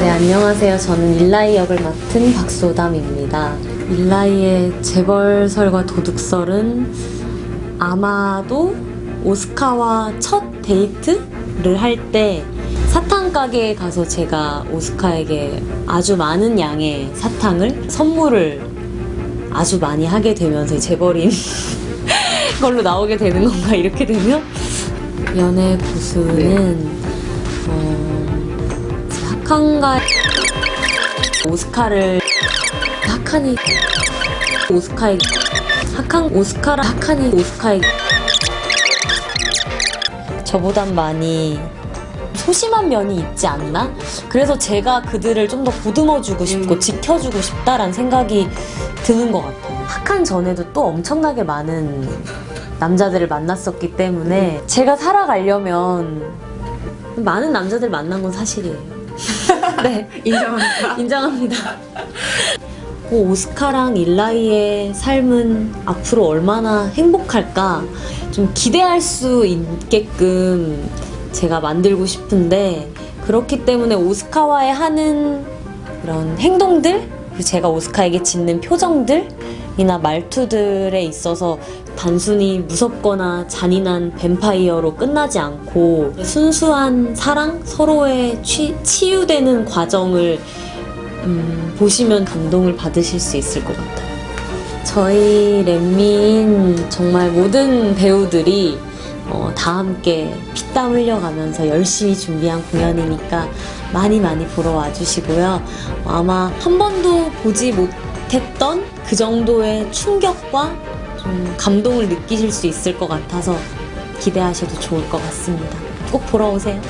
네, 안녕하세요. 저는 일라이 역을 맡은 박소담입니다. 일라이의 재벌설과 도둑설은 아마도 오스카와 첫 데이트를 할 때 사탕 가게에 가서 제가 오스카에게 아주 많은 양의 사탕을 선물을 아주 많이 하게 되면서 재벌인 걸로 나오게 되는 건가 이렇게 되면 연애 고수는 어, 학한가 오스카를 학한이 오스카에 학한 오스카라 학한이 오스카에 저보단 많이 소심한 면이 있지 않나? 그래서 제가 그들을 좀 더 보듬어주고 싶고 음. 지켜주고 싶다라는 생각이 드는 것 같아요. 학한 전에도 또 엄청나게 많은 남자들을 만났었기 때문에 제가 살아가려면 많은 남자들 만난 건 사실이에요. 네, 인정합니다. 인정합니다. 어, 오스카랑 일라이의 삶은 앞으로 얼마나 행복할까 좀 기대할 수 있게끔 제가 만들고 싶은데 그렇기 때문에 오스카와의 하는 그런 행동들 그리고 제가 오스카에게 짓는 표정들 이나 말투들에 있어서 단순히 무섭거나 잔인한 뱀파이어로 끝나지 않고 순수한 사랑 서로의 취, 치유되는 과정을 음, 보시면 감동을 받으실 수 있을 것 같아요. 저희 렛민 정말 모든 배우들이 어, 다 함께 피땀 흘려가면서 열심히 준비한 공연이니까 많이 많이 보러 와주시고요. 어, 아마 한 번도 보지 못했던 그 정도의 충격과 좀 감동을 느끼실 수 있을 것 같아서 기대하셔도 좋을 것 같습니다. 꼭 보러 오세요.